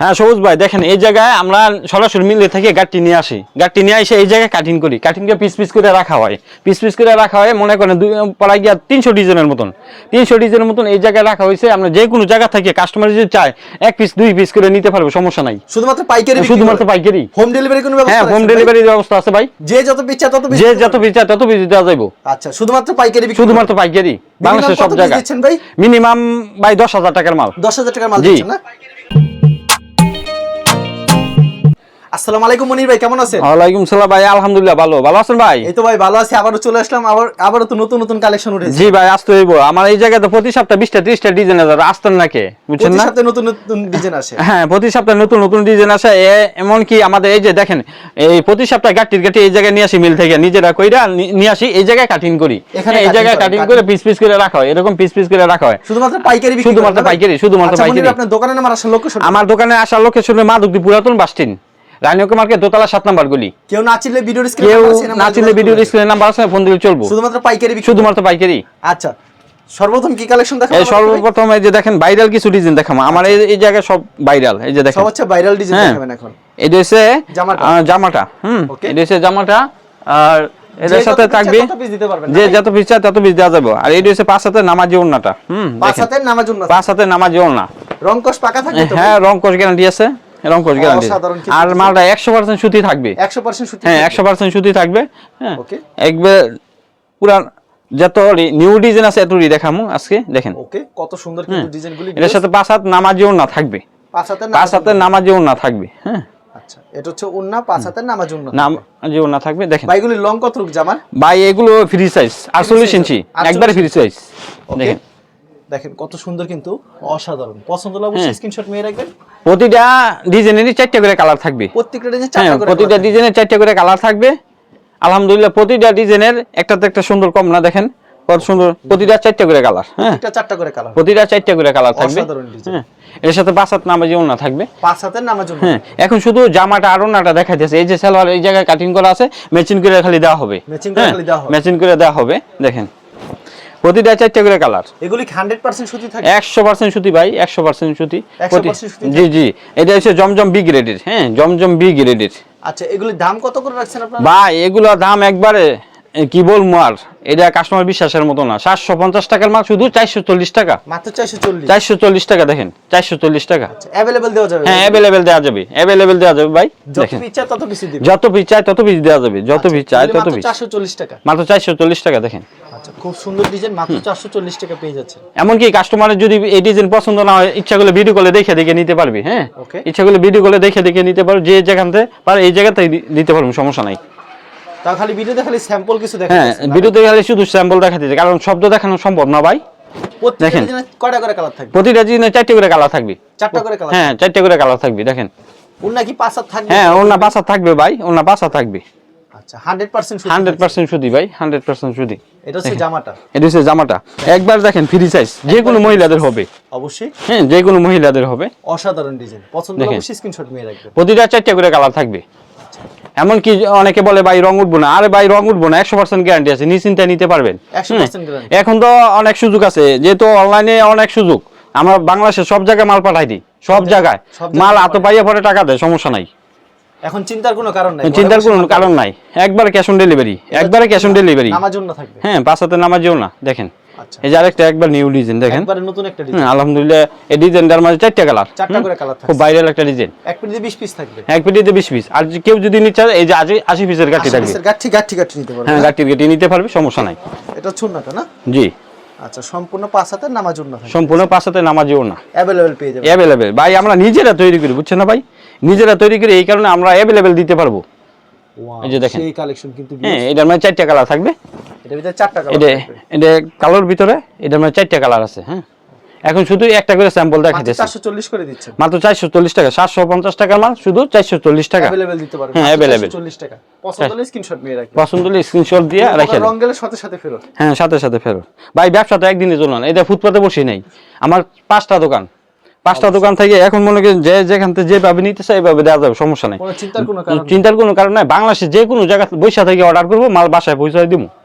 হ্যাঁ সবুজ ভাই দেখেন এই জায়গায় আমরা সরাসরি মিলে থেকে গাড়ি নিয়ে আসি। গাড়ি নিয়ে এসে এই জায়গায় কাটিং করি। কাটিং করে পিস পিস করে রাখা হয়। পিস পিস করে রাখা হয় মনে করেন দুই পড়ায় গিয়া তিনশো ডিজনের মতন। তিনশো ডিজনের মতন এই জায়গায় রাখা হয়েছে। আমরা যে কোনো জায়গা থেকে কাস্টমার যদি চায় এক পিস দুই পিস করে নিতে পারব সমস্যা নাই। শুধুমাত্র পাইকারি শুধুমাত্র পাইকারি। হোম ডেলিভারি কোনো ব্যবস্থা হ্যাঁ হোম? ডেলিভারির ব্যবস্থা আছে ভাই। যে যত পিচ্ছা তত বেশি যে যত? পিস চায় তত পিস দেওয়া যাইবো। আচ্ছা শুধুমাত্র পাইকারি শুধুমাত্র পাইকারি। বাংলাদেশের সব জায়গায়। দিচ্ছেন ভাই? মিনিমাম ভাই দশ হাজার টাকার মাল। দশ হাজার টাকার মাল। দিচ্ছেন না? আসসালামু আলাইকুম মনির ভাই কেমন আছেন? ওয়ালাইকুম সালাম ভাই আলহামদুলিল্লাহ ভালো। ভালো আছেন ভাই? এই তো ভাই ভালো আছি আবারও চলে আসলাম আবার আবারও তো নতুন নতুন কালেকশন উঠেছে। জি ভাই আসতে হইব। আমার এই জায়গাতে প্রতি সপ্তাহে বিশটা ত্রিশটা ডিজাইন আছে আসতেন নাকি বুঝছেন প্রতি না? সপ্তাহে নতুন নতুন ডিজাইন আসে। হ্যাঁ প্রতি সপ্তাহে নতুন নতুন ডিজাইন আসে। এ- এমনকি আমাদের এই যে দেখেন এই প্রতি সপ্তাহে গাঠির গাঠি এই জায়গায় নিয়ে আসি মিল থেকে নিজেরা কইরা নিয়ে আসি এই জায়গায় কাটিং করি। এখানে হ্যাঁ, এই জায়গায় কাটিং করে পিস পিস করে রাখা হয় এরকম পিস পিস করে রাখা হয়। শুধুমাত্র পাইকারি শুধুমাত্র? পাইকারি, শুধুমাত্র আচ্ছা, পাইকারি। আপনার দোকানের নাম আর আসল লোকেশন আমার দোকানে আসার লোকেশন মাদকদি পুরাতন বাসটিন রানীকে মার্কেট দোতলা সাত নাম্বার গলি। কেউ না চিনলে ভিডিওর কেউ না চিনলে ভিডিও স্ক্রিনে নাম্বার আছে ফোন দিলে চলবো। শুধুমাত্র পাইকারি শুধুমাত্র পাইকারি। আচ্ছা সর্বপ্রথম কি কালেকশন দেখাবো এই সর্বপ্রথম এই যে দেখেন ভাইরাল কিছু ডিজাইন দেখাবো। আমার এই এই জায়গায় সব ভাইরাল এই যে দেখেন। সব হচ্ছে ভাইরাল ডিজাইন হ্যাঁ। দেখাবেন এখন। এটা হচ্ছে জামাটা। হুম। হচ্ছে জামাটা আর এটার সাথে থাকবে যে যত পিস চায় তত পিস দেওয়া যাবে। আর পাঁচ হাতে নামাজি ওড়নাটা হুম পাঁচ পাঁচ হাতে নামাজি ওড়না। রংকশ পাকা থাকবে তো? হ্যাঁ গ্যারান্টি আছে। রং কোষ গ্যারান্টি আর মালটা একশো পার্সেন্ট সুতি থাকবে। 100% সুতি হ্যাঁ থাকবে। একশো পার্সেন্ট সুতি থাকবে হ্যাঁ। ওকে। একবার পুরা যত নিউ ডিজাইন আছে এত দেখামু আজকে দেখেন। ওকে কত সুন্দর কিন্তু ডিজাইনগুলি এটার সাথে পাঁচ হাত নামাজি ওড়না থাকবে। পাঁচ হাতের পাঁচ নামার হাতে জন্য। নামাজি ওড়না থাকবে হ্যাঁ। আচ্ছা এটা হচ্ছে উন্না পাঁচ হাতের নামাজি থাকবে। দেখেন। ভাইগুলি লং কত রূপ জামার ভাই এগুলো ফ্রি সাইজ আটচল্লিশ size? ইঞ্চি 48 একবারে ফ্রি সাইজ দেখেন। দেখেন কত সুন্দর কিন্তু অসাধারণ। পছন্দ হলে অবশ্যই স্ক্রিনশট মেয়ে রাখবেন। প্রতিটা ডিজাইনেরই চারটা করে কালার থাকবে। প্রত্যেকটা ডিজাইন হ্যাঁ চারটা করে প্রতিটা ডিজাইনের চারটা করে কালার থাকবে। আলহামদুলিল্লাহ প্রতিটা ডিজাইনের একটাতে একটা সুন্দর কম না দেখেন। কত সুন্দর প্রতিটা চারটা করে কালার হ্যাঁ। চারটা করে কালার প্রতিটা চারটা করে কালার থাকবে। অসাধারণ। হ্যাঁ। এর সাথে পাঁচ হাত নামাজি ওড়না থাকবে। পাঁচ হাতের নামার হ্যাঁ এখন শুধু জামাটা আর ওড়নাটা দেখাইতেছে এই যে সালোয়ার এই জায়গায় কাটিং করা আছে মেচিন করে খালি দেওয়া হবে। Matching করে খালি দেওয়া হবে। মেচিন করে দেওয়া হবে দেখেন। প্রতিটা চারটা করে কালার এগুলি হান্ড্রেড পার্সেন্ট সুতি থাকে? একশো পার্সেন্ট সুতি ভাই একশো পার্সেন্ট সুতি। 100% সুতি জি জি। এটা হচ্ছে জমজম বি গ্রেডের হ্যাঁ জমজম বি গ্রেডের আচ্ছা এগুলির দাম কত করে রাখছেন আপনারা? ভাই এগুলো দাম একবারে কি বলব আর? এটা কাস্টমার বিশ্বাসের মতো না। সাতশো পঞ্চাশ টাকার মাল শুধু চারশো চল্লিশ টাকা। মাত্র চারশো চল্লিশ? চারশো চল্লিশ টাকা দেখেন চারশো চল্লিশ টাকা। অ্যাভেলেবেল দেওয়া যাবে হ্যাঁ অ্যাভেলেবেল দেওয়া যাবে। অ্যাভেলেবেল দেওয়া যাবে ভাই যত দেখেন। তত পিস যত পিস চাই তত পিস দেওয়া যাবে যত পিস চাই তত পিস। চারশো চল্লিশ টাকা। মাত্র চারশো চল্লিশ টাকা দেখেন। আচ্ছা খুব সুন্দর ডিজাইন মাত্র চারশো চল্লিশ টাকা পেয়ে যাচ্ছে। এমনকি কাস্টমারের যদি এই ডিজাইন পছন্দ না হয় ইচ্ছা করলে ভিডিও কলে দেখে দেখে নিতে পারবি হ্যাঁ. ইচ্ছা করলে ভিডিও কলে দেখে দেখে নিতে পারো যে যেখান থেকে পারে এই জায়গাতে নিতে পারব সমস্যা নাই। তা খালি ভিডিওতে খালি স্যাম্পল কিছু দেখা হ্যাঁ ভিডিওতে গেলে শুধু স্যাম্পল দিতে কারণ শব্দ দেখানো সম্ভব না ভাই। দেখেন। কয়টা করে কালার থাকবে? প্রতিটা ডিজাইনে চারটে করে কালার থাকবে। চারটা করে কালার হ্যাঁ চারটে করে কালার থাকবে দেখেন। উন্না কি থাকবে? হ্যাঁ ওনা থাকবে ভাই ওনা থাকবে। আচ্ছা ভাই এটা হচ্ছে জামাটা। এটা হচ্ছে জামাটা। একবার দেখেন ফ্রি সাইজ যে কোনো মহিলাদের হবে। অবশ্যই। হ্যাঁ যে কোনো মহিলাদের হবে। অসাধারণ ডিজাইন পছন্দ হলে স্ক্রিনশট নিয়ে রাখবেন। প্রতিটা চারটে করে কালার থাকবে। এমনকি অনেকে বলে ভাই রং উঠবো না। আরে ভাই রং উঠবো না একশো পার্সেন্ট গ্যারান্টি আছে নিশ্চিন্তায় নিতে পারবেন। 100% হুম। guarantee। এখন তো অনেক সুযোগ আছে যেহেতু অনলাইনে অনেক সুযোগ। আমরা বাংলাদেশে সব জায়গায় মাল পাঠাই দিই সব জায়গায়। মাল হাতে পাইয়া পরে টাকা দেয় সমস্যা নাই। এখন চিন্তার কোনো কারণ নাই চিন্তার কোনো কারণ নাই। একবারে ক্যাশ অন ডেলিভারি একবারে ক্যাশ অন ডেলিভারি নামার জন্য থাকবে। হ্যাঁ পাঁচ হাতে নামাজিও না দেখেন। এই যে আরেকটা একবার নিউ ডিজাইন দেখেন। একবারে নতুন একটা ডিজাইন আলহামদুলিল্লাহ এই ডিজাইনটার মাঝে চারটা কালার চারটা করে কালার খুব ভাইরাল একটা ডিজাইন এক পিসে 20 পিস থাকবে। এক পেটিতে বিশ পিস আর কেউ যদি নিতে চায় এই যে আশি আশি পিসের গাঠি থাকবে। পিসের গাঠি গাঠি গাঠি নিতে পারবে হ্যাঁ গাঠি নিতে পারবে সমস্যা নাই। এটা না? জি। আচ্ছা সম্পূর্ণ পাঁচ নামার জন্য সম্পূর্ণ পাঁচ হাতে নামাজিও না অ্যাভেলেবেল পেয়ে যাবে অ্যাভেলেবেল ভাই আমরা নিজেরা তৈরি করি বুঝছেন না ভাই? নিজেরা তৈরি করি এই কারণে আমরা অ্যাভেলেবেল দিতে পারব। এই যে দেখেন। সেই কালেকশন কিন্তু হ্যাঁ এটার মধ্যে চারটা কালার থাকবে। এটা ভিতরে চারটা কালার এটা এটা কালোর ভিতরে এটার মধ্যে চারটা কালার আছে হ্যাঁ? এখন শুধু একটা করে স্যাম্পল করে মাত্র টাকা সাতশো পঞ্চাশ টাকার মাল শুধু টাকা। দিতে হ্যাঁ, পছন্দ হলে স্ক্রিনশট নিয়ে রাখবেন। পছন্দ হলে স্ক্রিনশট দিয়ে রেখে রং গেলে সাথে সাথে ফেরত। হ্যাঁ সাথে সাথে ফেরত। ভাই ব্যবসা তো একদিনে চলবে না এটা ফুটপাতে বসে নাই। আমার পাঁচটা দোকান। পাঁচটা দোকান থেকে এখন মনে করেন যে যেখান থেকে যেভাবে নিতে চাই এইভাবে দেওয়া যাবে সমস্যা নাই। চিন্তার কোনো কারণ নেই। বাংলাদেশে যে কোনো জায়গা বৈশা থেকে অর্ডার করব মাল বাসায় পৌঁছায় দিব দেখি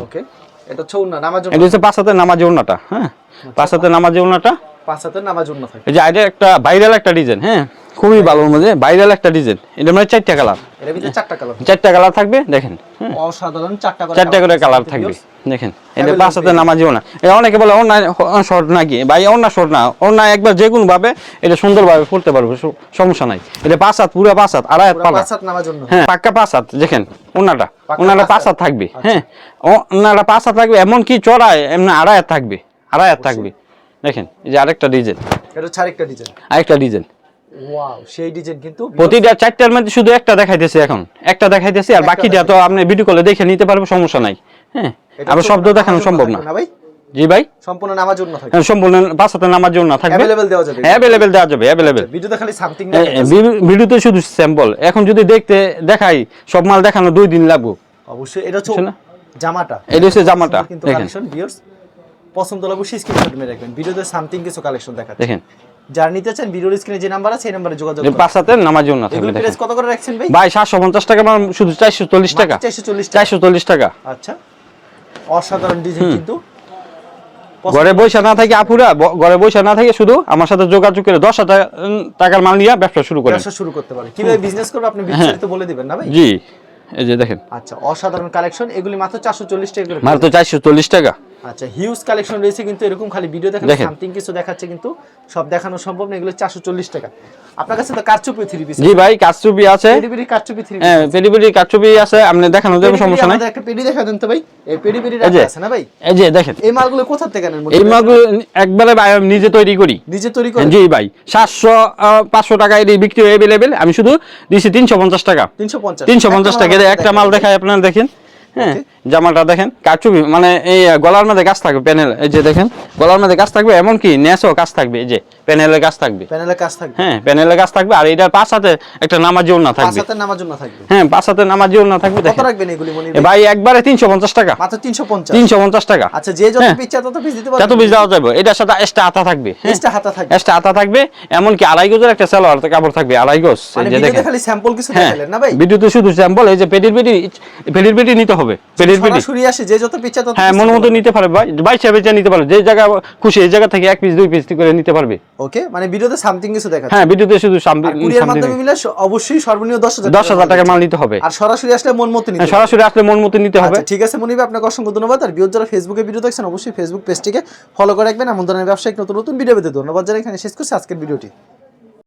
ওকে এটা হচ্ছে উন্না নামাজ এটা হচ্ছে পাঁচ হাতে নামাজ ওনাটা হ্যাঁ? পাঁচ হাতে নামাজ ওনাটা পাঁচ হাতের নামাজ জন্য থাকবে এই যে একটা ভাইরাল একটা ডিজাইন হ্যাঁ? খুবই ভালোর মধ্যে। ভাইরাল একটা ডিজাইন এটা মানে চারটা কালারের ভিতরে চারটা কালার চারটা কালার থাকবে দেখেন। হ্যাঁ অসাধারণ চারটা করে চারটা করে কালার থাকবে দেখেন। এটা পাঁচ হাতে নামাজিও না এটা অনেকে বলে অন্য শর্ট নাকি? ভাই অন্য শর্ট না। অন্য একবার যে কোনো ভাবে এটা সুন্দরভাবে পড়তে পারবে সমস্যা নাই। এটা পাঁচ হাত পুরো পাঁচ হাত আড়াই হাত পালা হ্যাঁ পাক্কা পাঁচ হাত দেখেন ওনাটা। পাক্কা ওনাটা পাঁচ হাত। থাকবে হ্যাঁ। ওনাটা পাঁচ হাত থাকবে এমন কি চড়ায় এমনি আড়াই হাত থাকবে আড়াই হাত থাকবে দেখেন। এই যে আরেকটা ডিজাইন এটা আরেকটা ডিজাইন আরেকটা ডিজাইন ওয়াও সেই ডিজাইন কিন্তু প্রতিটা চারটার মধ্যে শুধু একটা দেখাইতেছে এখন। একটা দেখাইতেছে আর বাকিটা তো আপনি ভিডিও কলে দেখে নিতে পারবে সমস্যা নাই। হ্যাঁ আবার শব্দ দেখানো সম্ভব না। ভাই। জি ভাই? সম্পূর্ণ নামার জন্য থাকবে। সম্পূর্ণ পাঁচ হাতে নামার জন্য থাকবে। অ্যাভেলেবেল দেওয়া যাবে। অ্যাভেলেবেল দেওয়া যাবে অ্যাভেলেবেল ভিডিওতে খালি সামথিং ভিডিওতে শুধু স্যাম্পল এখন যদি দেখতে দেখাই সব মাল দেখানো দুই দিন লাগবে। অবশ্যই এটা হচ্ছে জামাটা। এটা হচ্ছে জামাটা, দেখেন। পছন্দ লাগবে সেই স্ক্রিনশট মেরে রাখবেন। ভিডিওতে সামথিং কিছু কালেকশন দেখাচ্ছে। দেখেন। যার নিতে চান ভিডিওর স্ক্রিনে যে নাম্বার আছে সেই নাম্বারে যোগাযোগ করুন। পাঁচ হাতে নামার জন্য থাকবে প্রাইস কত করে রাখছেন ভাই? ভাই সাতশো পঞ্চাশ টাকা মানে শুধু চারশো চল্লিশ টাকা। চারশো চল্লিশ টাকা। চারশো চল্লিশ টাকা। আচ্ছা। অসাধারণ ডিজাইন কিন্তু। ঘরে বৈশা না থাকে আপুরা ঘরে বৈশা না থাকে শুধু আমার সাথে যোগাযোগ করে দশ হাজার টাকার মাল নিয়ে ব্যবসা শুরু করেন। ব্যবসা শুরু করতে পারে কীভাবে বিজনেস করবে আপনি বিস্তারিত বলে দিবেন না ভাই? জি। এই যে দেখেন। আচ্ছা অসাধারণ কালেকশন এগুলি মাত্র চারশো চল্লিশ টাকা করে মাল চারশো চল্লিশ টাকা। আচ্ছা হিউজ কালেকশন রয়েছে কিন্তু এরকম খালি ভিডিও দেখেন। সামথিং কিছু দেখাচ্ছে কিন্তু সব দেখানো সম্ভব না এগুলো চারশো চল্লিশ টাকা। আপনার কাছে তো কারচুপি থ্রি পিস জি ভাই কাচুপি আছে। পেডিপিডি কারচুপি থ্রি হ্যাঁ পেরি কাচুপি আছে আপনি দেখানো যাবে সমস্যা নাই। একটা পেডি দেখা দেন তো ভাই। এই পেডি পেডি এই যে। আছে না ভাই? এই যে দেখেন। এই মালগুলো কোথা থেকে আনেন এই মালগুলো একবারে ভাই আমি নিজে তৈরি করি। নিজে তৈরি করেন? জি ভাই সাতশো পাঁচশো টাকা এটি বিক্রি অ্যাভেলেবেল আমি শুধু তিনশো পঞ্চাশ টাকা। তিনশো পঞ্চাশ। তিনশো পঞ্চাশ টাকা একটা মাল দেখায় আপনারা দেখেন। হ্যাঁ। জামাটা দেখেন কারচুপি মানে এই গলার মধ্যে গাছ থাকবে প্যানেল এই যে দেখেন গলার মধ্যে গাছ থাকবে এমনকি নেসও গাছ থাকবে এই যে প্যানেলের গাছ থাকবে। প্যানেলে কাজ থাকবে। হ্যাঁ প্যানেলের গাছ থাকবে আর এটার পাঁচ হাতে একটা নামাজি না পাঁচ থাকবে হাতের নামার জন্য থাকবে। হ্যাঁ পাঁচ হাতে নামাজি না থাকবে কত রাখবেন এগুলি মনে ভাই? একবারে তিনশো পঞ্চাশ টাকা। মাত্র তিনশো পঞ্চাশ। তিনশো পঞ্চাশ টাকা। আচ্ছা যে যত হ্যাঁ। তত পিস দিতে পারবে। তত বীজ দেওয়া যাবে এটার সাথে এক্সট্রা আতা থাকবে হ্যাঁ। এক্সট্রা হাতা থাকবে। এক্সট্রা আতা থাকবে এমনকি আড়াই গজের একটা সালোয়ার কাপড় থাকবে আড়াই গজ এই মানে যে দেখেন। খালি স্যাম্পল কিছু হ্যাঁ। দেখালেন না ভাই? ভিডিওতে শুধু স্যাম্পল এই যে পেটির পেটি পেটির পেটি নিতে হবে। সরাসরি আসে যে যত পিচ্ছা তত হ্যাঁ মন মতো নিতে পারবে। ভাই ভাই সাহেব নিতে পারবে। যে জায়গা খুশি এই জায়গা থেকে এক পিস দুই পিস করে নিতে পারবে। ওকে মানে ভিডিওতে সামথিং কিছু দেখাচ্ছে। হ্যাঁ ভিডিওতে শুধু কুরিয়ার মাধ্যমে মিলে অবশ্যই সর্বনিম্ন দশ হাজার দশ হাজার টাকার মাল নিতে হবে। আর সরাসরি আসলে মন মতো নিতে সরাসরি আসলে মন মতো নিতে হবে। আচ্ছা ঠিক আছে মনিবে আপনাকে অসংখ্য ধন্যবাদ। আর বিয়োজ যারা ফেসবুকে ভিডিও দেখছেন অবশ্যই ফেসবুক পেজটিকে ফলো করে রাখবেন। এমন ধরনের ব্যবসায়িক নতুন নতুন ভিডিও পেতে ধন্যবাদ যারা এখানে শেষ করছি আজকের ভিডিওটি